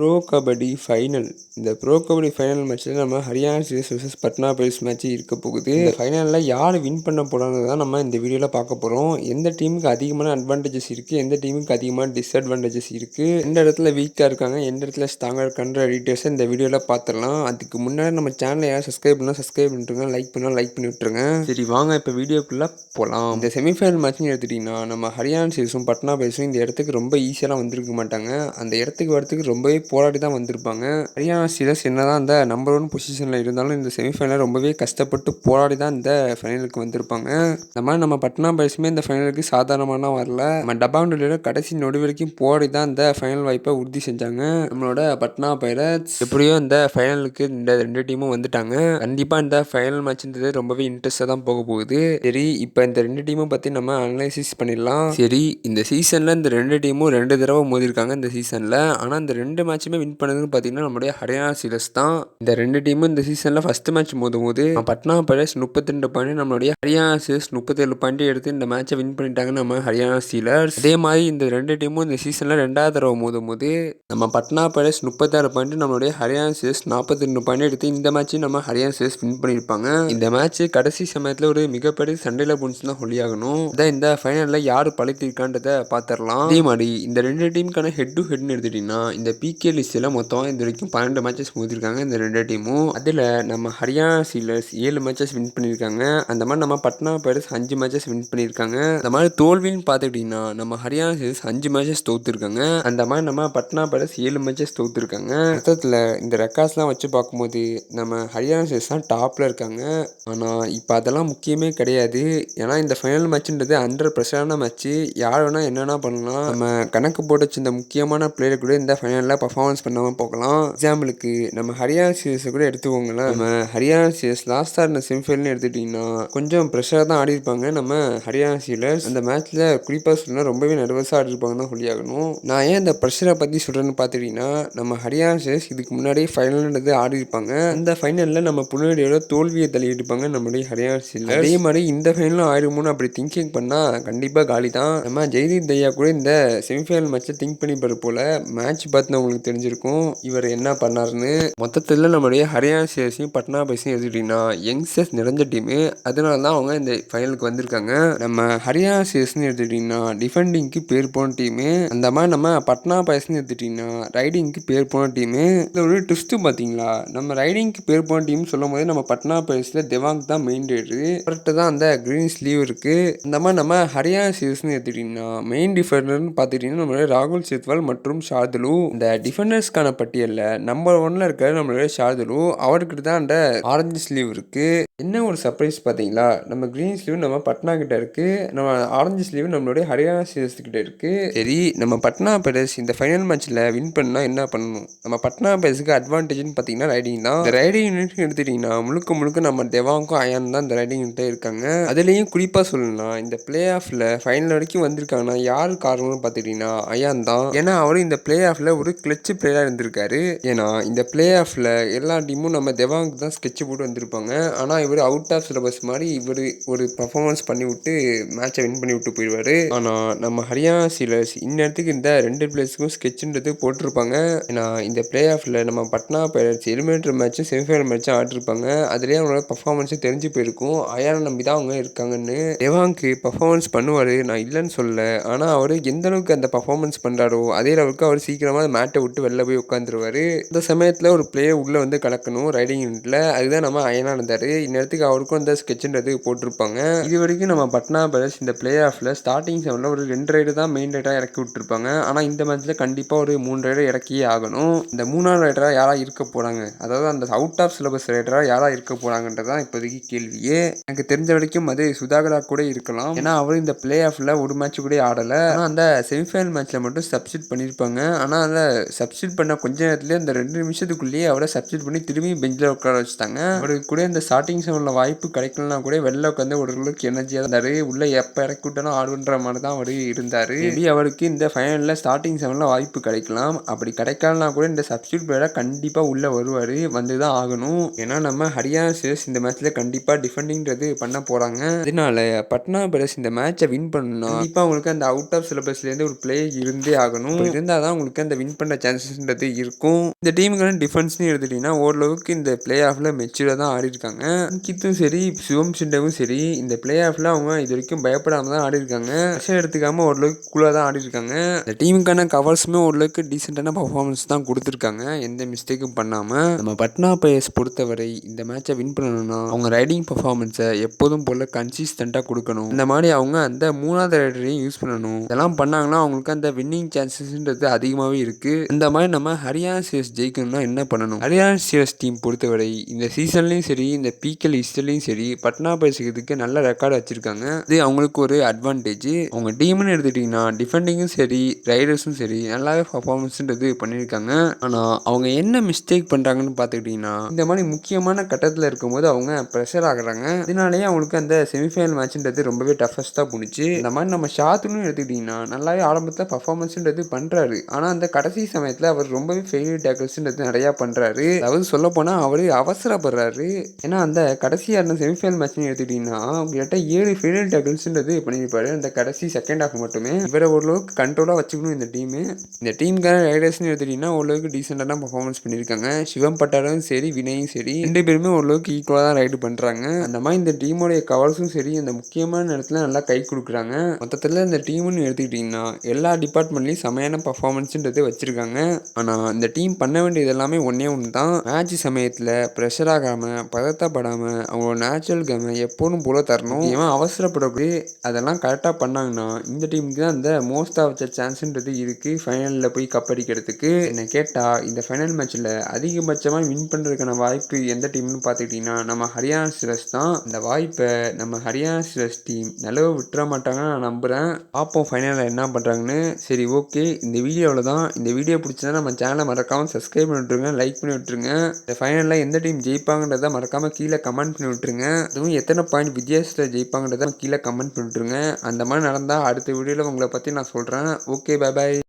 Bro kabaddi final இந்த pro kabaddi final மேட்ச்சில் நம்ம Haryana Steelers versus Patna Pirates match இருக்க போகுது. இந்த ஃபைனலில் யார் வின் பண்ண போகிறாங்கிறது தான் நம்ம இந்த வீடியோவில் பார்க்க போகிறோம் எந்த டீமுக்கு அதிகமான அட்வான்டேஜஸ் இருக்குது எந்த டீமுக்கு அதிகமான டிஸ்அட்வான்டேஜஸ் இருக்குது எந்த இடத்துல வீக்காக இருக்காங்க? எந்த இடத்துல ஸ்ட்ராங்காக இருக்கான்ற டீட்டெயில்ஸை இந்த வீடியோவில் பார்த்துடலாம். அதுக்கு முன்னாடி நம்ம சேனலை யார் சப்ஸ்கிரைப் பண்ணால் சப்ஸ்கிரைப் பண்ணிட்டுருங்க. லைக் பண்ணால் லைக் பண்ணி விட்டுருங்க. சரி வாங்க இப்போ வீடியோக்குள்ளே போகலாம் இந்த செமிஃபைனல் மேட்ச்னு எடுத்துட்டிங்கன்னா நம்ம ஹரியானா சீரிஸும் பட்னா பைரட்ஸும் இந்த இடத்துக்கு ரொம்ப ஈஸியாக வந்திருக்க மாட்டாங்க. அந்த இடத்துக்கு வரத்துக்கு ரொம்பவே போராடி தான் வந்திருப்பாங்க. ஹரியானா சீரஸ் என்னதான் இந்த நம்பர் ஒன் பொசிஷனில் இருந்தாலும் இந்த செமிஃபைனல் ரொம்பவே கஷ்டப்பட்டு போராடி தான் இந்த ஃபைனலுக்கு வந்திருப்பாங்க. இந்த மாதிரி நம்ம பட்னா பைரட்ஸுமே இந்த ஃபைனலுக்கு சாதாரணமான வரல. நம்ம டபாண்டில் கடைசி நொடி வரைக்கும் போராடி தான் இந்த ஃபைனல் வாய்ப்பை உறுதி செஞ்சாங்க. நம்மளோட பட்னா பைரட்ஸ் எப்படியோ இந்த ஃபைனலுக்கு இந்த ரெண்டு டீமும் வந்துட்டாங்க. கண்டிப்பாக இந்த ஃபைனல் மேட்ச்ன்றது ரொம்பவே இன்ட்ரெஸ்டாக தான் போக போகுது. சரி இப்போ இந்த ரெண்டு டீமும் பற்றி நம்ம அனலைசிஸ் பண்ணிடலாம். சரி இந்த சீசனில் இந்த ரெண்டு டீமும் ரெண்டு தடவை மோதிருக்காங்க இந்த சீசனில் ஆனால் இந்த ரெண்டு மேட்சுமே வின் பண்ணதுன்னு பார்த்தீங்கன்னா நம்மளுடைய ஹரியானா சீரஸ் தான். இந்த ரெண்டு டீமும் இந்த சீசனில் ஃபஸ்ட் மேட்ச் மோதும் போது பட்னா பைரட்ஸ் முப்பத்தி ரெண்டு பாயிண்ட் நம்மளுடைய ஹரியானா சீரஸ் முப்பத்தேழு பாயிண்ட் எடுத்து இந்த மேட்சை வின் பண்ணிட்டாங்க நம்ம ஹரியானா சீலர்ஸ் அதே மாதிரி இந்த ரெண்டு டீமும் இந்த சீசனில் ரெண்டாவது தடவை மோதும் போது நம்ம பட்னா பைரட்ஸ் முப்பத்தாறு பாயிண்ட் நம்மளுடைய ஹரியானா சீரஸ் நாற்பத்தி ரெண்டு பாயிண்ட் எடுத்து இந்த மேட்சையும் நம்ம ஹரியானா சீரஸ் வின் பண்ணியிருப்பாங்க. இந்த மேட்ச் கடைசி சமயத்தில் ஒரு மிகப்பெரிய சண்டையில் போனிச்சு தான் சொல்லியாகணும் அதான் இந்த ஃபைனலில் யார் பழைத்திருக்கான்றதை பார்த்துடலாம் அதே மாதிரி இந்த ரெண்டு டீமுக்கான ஹெட் டு ஹெட்னு எடுத்துட்டிங்கன்னா இந்த பிகே லிஸ்ட்டில் மொத்தம் இது வரைக்கும் பன்னெண்டு மேட்சஸ் மோதிருக்காங்க இந்த ரெண்டு டீமும். அதில் நம்ம ஹரியானா சீலர்ஸ் ஏழு மேட்சஸ் வின் பண்ணியிருக்காங்க அந்த மாதிரி நம்ம பட்னா பைரட்ஸ் அஞ்சு மேட்சஸ் வின் பண்ணியிருக்காங்க அந்த மாதிரி தோல்வின்னு பார்த்துக்கிட்டிங்கன்னா நம்ம ஹரியானா சீலர்ஸ் அஞ்சு மேட்சஸ் தோத்துருக்காங்க. அந்த மாதிரி நம்ம பட்னா பைரட்ஸ் ஏழு மேட்சஸ் தோத்துருக்காங்க. மொத்தத்தில் இந்த ரெக்கார்ட்ஸ்லாம் வச்சு பார்க்கும்போது நம்ம ஹரியானா சீலர்ஸ் தான் டாப்பில் இருக்காங்க. ஆனால் இப்போ அதெல்லாம் முக்கியமே கிடையாது. ஏன்னா இந்த ஃபைனல் மேட்ச்ன்றது அண்டர் ப்ரெஷரான மேட்ச்சு யார் வேணால் என்னென்ன பண்ணலாம். நம்ம கணக்கு போட்டு வச்சிருந்த முக்கியமான பிளேயர் கூட இந்த ஃபைனலில் பர்ஃபார்மன்ஸ் பண்ணாமல் போகலாம். எக்ஸாம்பிளுக்கு நம்ம ஹரியானா சீரியஸை கூட எடுத்துக்கோங்களேன். நம்ம ஹரியானா சீரியஸ் லாஸ்ட்டாக இருந்த செமிஃபைனல் எடுத்துக்கிட்டிங்கன்னா கொஞ்சம் ப்ரெஷராக தான் ஆடி இருப்பாங்க. நம்ம ஹரியானா சீலர்ஸ் அந்த மேட்ச்சில் குறிப்பாக சொல்லணும் ரொம்பவே நர்வஸாக ஆடி இருப்பாங்க தான் சொல்லியாகணும் நான் ஏன் இந்த ப்ரெஷரை பற்றி சொல்கிறேன்னு பார்த்துட்டிங்கன்னா நம்ம ஹரியானா சீரியஸ் இதுக்கு முன்னாடியே ஃபைனல்ன்றது ஆடி இருப்பாங்க. அந்த ஃபைனலில் நம்ம புனடியோட தோல்வியை தள்ளியிருப்பாங்க நம்மளுடைய ஹரியானா சீலர் அதே மாதிரி இந்த ஃபைனலும் ஆயிடுமோன்னு அப்படி திங்கிங் பண்ணால் கண்டிப்பாக காலி தான் நம்ம ஜெய்தீப் தையா கூட இந்த செமிஃபைனல் மேட்ச்சை திங்க் பண்ணிப்பாரு போல் மேட்ச் பார்த்து உங்களுக்கு தெரிஞ்சிருக்கும். இவர் என்ன பண்ணாருன்னு மொத்தத்தில் நம்மளுடைய ஹரியானா சேர்ஸையும் பட்னா பைஸையும் எடுத்துக்கிட்டிங்கன்னா யங்ஸ்டர்ஸ் நிறைஞ்ச டீமு அதனால தான் அவங்க இந்த ஃபைனலுக்கு வந்திருக்காங்க. நம்ம ஹரியானா சேர்ஸ்னு எடுத்துக்கிட்டிங்கன்னா டிஃபெண்டிங்க்கு பேர் போன டீமு அந்த மாதிரி நம்ம பட்னா பைஸ்னு எடுத்துக்கிட்டிங்கன்னா ரைடிங்க்கு பேர் போன டீமு இதில் ஒரு ட்விஸ்ட்டு பார்த்தீங்களா? நம்ம ரைடிங்க்கு பேர் போன டீம் சொல்லும் போது நம்ம பட்னா பைஸில் தெவாங் தான் மெயின் ரேடு கரெக்டாக தான் அந்த க்ரீன் ஸ்லீவ் இருக்குது அந்த மாதிரி நம்ம ஹரியானா சீரிஸ்னு எடுத்துக்கிட்டிங்கன்னா மெயின் டிஃபெண்டர்னு பார்த்துக்கிட்டிங்கன்னா நம்மளுடைய ராகுல் சேத்வால் மற்றும் ஷார்துலு. இந்த டிஃபெண்டர்ஸ்க்கான பட்டியலில் நம்பர் ஒன்ல இருக்கிற நம்மளுடைய ஷார்துலு அவர்கிட்ட தான் அந்த ஆரஞ்சு ஸ்லீவ் இருக்குது என்ன ஒரு சர்ப்ரைஸ் பார்த்தீங்களா? நம்ம க்ரீன் ஸ்லீவ் நம்ம பட்னா கிட்ட இருக்குது நம்ம ஆரஞ்சு ஸ்லீவ் நம்மளுடைய ஹரியானா சீரிஸ் கிட்ட இருக்குது சரி நம்ம பட்னா பேரஸ் இந்த ஃபைனல் மேட்ச்சில் வின் பண்ணால் என்ன பண்ணணும்? நம்ம பட்னா பேரஸுக்கு அட்வான்டேஜ்னு பார்த்தீங்கன்னா ரைடிங் தான். இந்த ரைடிங் யூனிட் எடுத்துட்டிங்கன்னா முழுக்க முழுக்க நம்ம தேவாங்கும் அயான் தான் இந்த ரைடிங் யூனிட்டே இருக்காங்க. அதுலேயும் குறிப்பாக சொல்லணும்னா இந்த பிளே ஆஃபில் ஃபைனல் வரைக்கும் வந்திருக்காங்கன்னா யார் காரணம்னு பார்த்துக்கிட்டிங்கன்னா அயான் தான். ஏன்னா அவரும் இந்த பிளே ஆஃபில் ஒரு கிளச்சு பிளேயராக இருந்திருக்காரு. ஏன்னா இந்த பிளே ஆஃபில் எல்லா டீமும் நம்ம தெவாங் தான் ஸ்கெட்ச் போட்டு வந்திருப்பாங்க. ஆனால் இவர் அவுட் ஆஃப் சிலபஸ் மாதிரி இவர் ஒரு பர்ஃபார்மன்ஸ் பண்ணி விட்டு மேட்சை வின் பண்ணி விட்டு போயிடுவார். ஆனால் நம்ம ஹரியானா சீலர்ஸ் இந்நேரத்துக்கு இந்த ரெண்டு பிளேயர்ஸுக்கும் ஸ்கெட்சுன்றது போட்டிருப்பாங்க. ஏன்னா இந்த பிளே ஆஃபில் நம்ம பட்னா பைரட்ஸ் எலிமினேட்டர் மேட்ச்சும் செமிஃபைனல் மேட்சும் ஆடிருப்பாங்க. அதுலேயே அவங்களோட பர்ஃபார்மன்ஸும் தெரிஞ்சு போயிருக்கும். அயானை நம்பி தான் அவங்க இருக்காங்கன்னு. தேவாங்க்கு பர்ஃபார்மன்ஸ் பண்ணுவார். நான் இல்லைன்னு சொல்லலை. ஆனால் அவர் எந்த அளவுக்கு அந்த பர்ஃபார்மன்ஸ் பண்ணுறாரோ அதே அளவுக்கு அவர் சீக்கிரமாக மேட்டை விட்டு வெளில போய் உட்காந்துருவார். இந்த சமயத்தில் ஒரு பிளேயர் உள்ளே வந்து கலக்கணும் ரைடிங் யூனிட்டில் அதுதான் நம்ம அயனாக இருந்தார். இந்நேரத்துக்கு அவருக்கும் அந்த ஸ்கெட்சுன்றது போட்டிருப்பாங்க. இது வரைக்கும் நம்ம பட்னா பிரதர்ஸ் இந்த பிளே ஆஃபில் ஸ்டார்டிங் செவனில் ஒரு ரெண்டு ரைடு தான் மெயின் ரைடாக இறக்கி விட்டுருப்பாங்க. ஆனால் இந்த மேட்ச்சில் கண்டிப்பாக ஒரு மூணு ரைடை இறக்கியே ஆகணும். இந்த மூணாவது ரைடராக யாராக இருக்க போகிறாங்க அதாவது அந்த அவுட் ஆஃப் சிலபஸ் ரைடராக யாராக இருக்க போகிறாங்கன்றது தான் இப்போதைக்கு கேள்வியே. எனக்கு தெரிஞ்ச வரைக்கும் அது சுதாகரா கூட இருக்கலாம். ஏன்னா அவரும் இந்த பிளே ஆஃபில் ஒரு மேட்ச் கூட ஆடலை. ஆனால் அந்த செமிஃபைனல் மேட்ச்சில் மட்டும் சப்ஸ்டிட் பண்ணியிருப்பாங்க ஆனால் அந்த சப்ஸ்டியூட் பண்ண கொஞ்ச நேரத்துலேயே அந்த ரெண்டு நிமிஷத்துக்குள்ளேயே அவரை சப்ஸ்டியூட் பண்ணி திரும்பி பெஞ்சில் உட்கார வச்சுட்டாங்க. அவருக்கு கூட இந்த ஸ்டார்டிங் செவனில் வாய்ப்பு கிடைக்கலனா கூட வெளில உட்காந்து ஓரளவுக்கு எனர்ஜியாக இருந்தார். உள்ளே எப்போ இறக்கி விட்டாலும் ஆடுன்ற மாதிரி தான் அவர் இருந்தார். மேபி அவருக்கு இந்த ஃபைனலில் ஸ்டார்டிங் செவனில் வாய்ப்பு கிடைக்கலாம். அப்படி கிடைக்கலனா கூட இந்த சப்ஸ்டியூட் பிளேயராக கண்டிப்பாக உள்ளே வருவார். வந்து தான் ஆகணும். ஏன்னா நம்ம ஹரியானா சேர்ஸ் இந்த மேட்ச்சில் கண்டிப்பாக டிஃபெண்டிங்கிறது பண்ண போகிறாங்க அதனால பட்னா பிரதர்ஸ் இந்த மேட்சை வின் பண்ணணும். கண்டிப்பாக உங்களுக்கு அந்த அவுட் ஆஃப் சிலபஸ்லேருந்து ஒரு பிளேயர் இருந்தே ஆகணும். இருந்தால் தான் உங்களுக்கு அந்த வின் பண்ணுற சான்சஸ்ன்றது இருக்கும். இந்த டீமுக்கான டிஃபென்ஸ்னு எடுத்துட்டிங்கன்னா ஓரளவுக்கு இந்த பிளே ஆஃபில் மெச்சூராக தான் ஆடி இருக்காங்க கித்தும் சரி சிவம் சிண்டவும் சரி இந்த பிளே ஆஃபில் அவங்க இது வரைக்கும் பயப்படாமல் தான் ஆடி இருக்காங்க எடுத்துக்காமல் ஓரளவுக்கு கூலாக தான் ஆடி இருக்காங்க இந்த டீமுக்கான கவர்ஸுமே ஓரளவுக்கு டீசெண்டான பர்ஃபார்மன்ஸ் தான் கொடுத்துருக்காங்க. எந்த மிஸ்டேக்கும் பண்ணாமல் நம்ம பட்னா பயஸ் பொறுத்தவரை இந்த மேட்சை வின் பண்ணணும்னா அவங்க ரைடிங் பர்ஃபார்மன்ஸை எப்போதும் போல் கன்சிஸ்டண்ட்டாக கொடுக்கணும். இந்த மாதிரி அவங்க அந்த மூணாவது ரைடரையும் யூஸ் பண்ணணும். இதெல்லாம் பண்ணாங்கன்னா அவங்களுக்கு அந்த வின்னிங் சான்சஸ்ன்றது அதிகமாகவே இருக்குது இந்த மாதிரி நம்ம ஹரியானா சிஎஸ் ஜெயிக்கணும்னா என்ன பண்ணணும்? ஹரியானா சிஎஸ் டீம் பொறுத்தவரை இந்த சீசன்லேயும் சரி இந்த பிகேல் ஹிஸ்டர்லையும் சரி பட்னா பேசுகிறதுக்கு நல்ல ரெக்கார்டு வச்சுருக்காங்க. இது அவங்களுக்கு ஒரு அட்வான்டேஜ் அவங்க டீம்னு எடுத்துட்டிங்கன்னா டிஃபெண்டிங்கும் சரி ரைடர்ஸும் சரி நல்லாவே பர்ஃபார்மன்ஸ்ன்றது பண்ணியிருக்காங்க. ஆனால் அவங்க என்ன மிஸ்டேக் பண்ணுறாங்கன்னு பார்த்துக்கிட்டிங்கன்னா இந்த மாதிரி முக்கியமான கட்டத்தில் இருக்கும்போது அவங்க ப்ரெஷர் ஆகுறாங்க. இதனாலேயே அவங்களுக்கு அந்த செமிஃபைனல் மேட்ச்ன்றது ரொம்பவே டஃபஸ்ட்டாக போணுச்சு. இந்த மாதிரி நம்ம ஷாத்துன்னு எடுத்துக்கிட்டிங்கன்னா நல்லாவே ஆரம்பத்தில் பர்ஃபார்மன்ஸ்ன்றது பண்ணுறாரு ஆனால் அந்த கடைசி சமயத்தில் அவர் ரொம்பவே ஃபெயிலியர் டேக்கிள்ஸ்ன்றது நிறையா பண்ணுறாரு அதாவது சொல்ல போனால் அவர் அவசரப்படுறாரு. ஏன்னா அந்த கடைசியாக இருந்த செமிஃபைனல் மேட்ச்னு எடுத்துக்கிட்டிங்கன்னா கிட்ட ஏழு ஃபெயிலியர் டேக்கிள்ஸ்ன்றது பண்ணியிருப்பாரு. அந்த கடைசி செகண்ட் ஹாஃப் மட்டுமே. இவரை ஓரளவுக்கு கண்ட்ரோலாக வச்சுக்கணும் இந்த டீமு இந்த டீமுக்கான ரைடர்ஸ்னு எடுத்துக்கிட்டிங்கன்னா ஓரளவுக்கு டீசெண்டான பர்ஃபார்மன்ஸ் பண்ணியிருக்காங்க. சிவம் பட்டாரும் சரி வினயும் சரி ரெண்டு பேருமே ஓரளவுக்கு ஈக்குவலாக தான் ரைடு பண்ணுறாங்க அந்த மாதிரி இந்த டீமோடைய கவர்ஸும் சரி அந்த முக்கியமான இடத்துல நல்லா கை கொடுக்குறாங்க. மொத்தத்தில் இந்த டீம்னு எடுத்துக்கிட்டிங்கன்னா எல்லா டிபார்ட்மெண்ட்லேயும் செமையான பர்ஃபார்மன்ஸுன்றது வச்சுருக்காங்க. ஆனால் இந்த டீம் பண்ண வேண்டியது எல்லாமே ஒன்றே ஒன்று தான் மேட்ச் சமயத்தில் ப்ரெஷர் ஆகாமல் பதத்தப்படாமல் அவங்களோட நேச்சுரல் கேமை எப்போதும் போல தரணும். இவன் அவசரப்படக்கூடாது. அதெல்லாம் கரெக்டாக பண்ணாங்கன்னா இந்த டீமுக்கு தான் இந்த மோஸ்ட் ஆஃப் த சான்ஸுன்றது இருக்குது ஃபைனலில் போய் கப் அடிக்கிறதுக்கு. என்னை கேட்டால் இந்த ஃபைனல் மேட்ச்சில் அதிகபட்சமாக வின் பண்ணுறதுக்கான வாய்ப்பு எந்த டீம்னு பார்த்துக்கிட்டிங்கன்னா நம்ம ஹரியானா சிரஸ் தான். இந்த வாய்ப்பை நம்ம ஹரியானா சிரஸ் டீம் நிலவு விட்டுற மாட்டாங்கன்னு நான் நம்புகிறேன் பார்ப்போம் ஃபைனலில் என்ன பண்ணுறாங்கன்னு சரி ஓகே இந்த வீடியோவில் தான் இந்த வீடியோ பிடிச்சதா நம்ம சேனலை மறக்காமல் சப்ஸ்கிரைப் பண்ணி விட்ருங்க லைக் பண்ணி விட்ருங்க இந்த ஃபைனலில் எந்த டீம் ஜெயிப்பாங்கன்றதை மறக்காமல் கீழே கமெண்ட் பண்ணி விட்ருங்க அதுவும் எத்தனை பாயிண்ட் வித்தியாசத்தில் ஜெயிப்பாங்கன்றதை கீழே கமெண்ட் பண்ணி விட்ருங்க அந்த மாதிரி நடந்தால் அடுத்த வீடியோவில் உங்களை பற்றி நான் சொல்கிறேன் ஓகே பாய் பாய்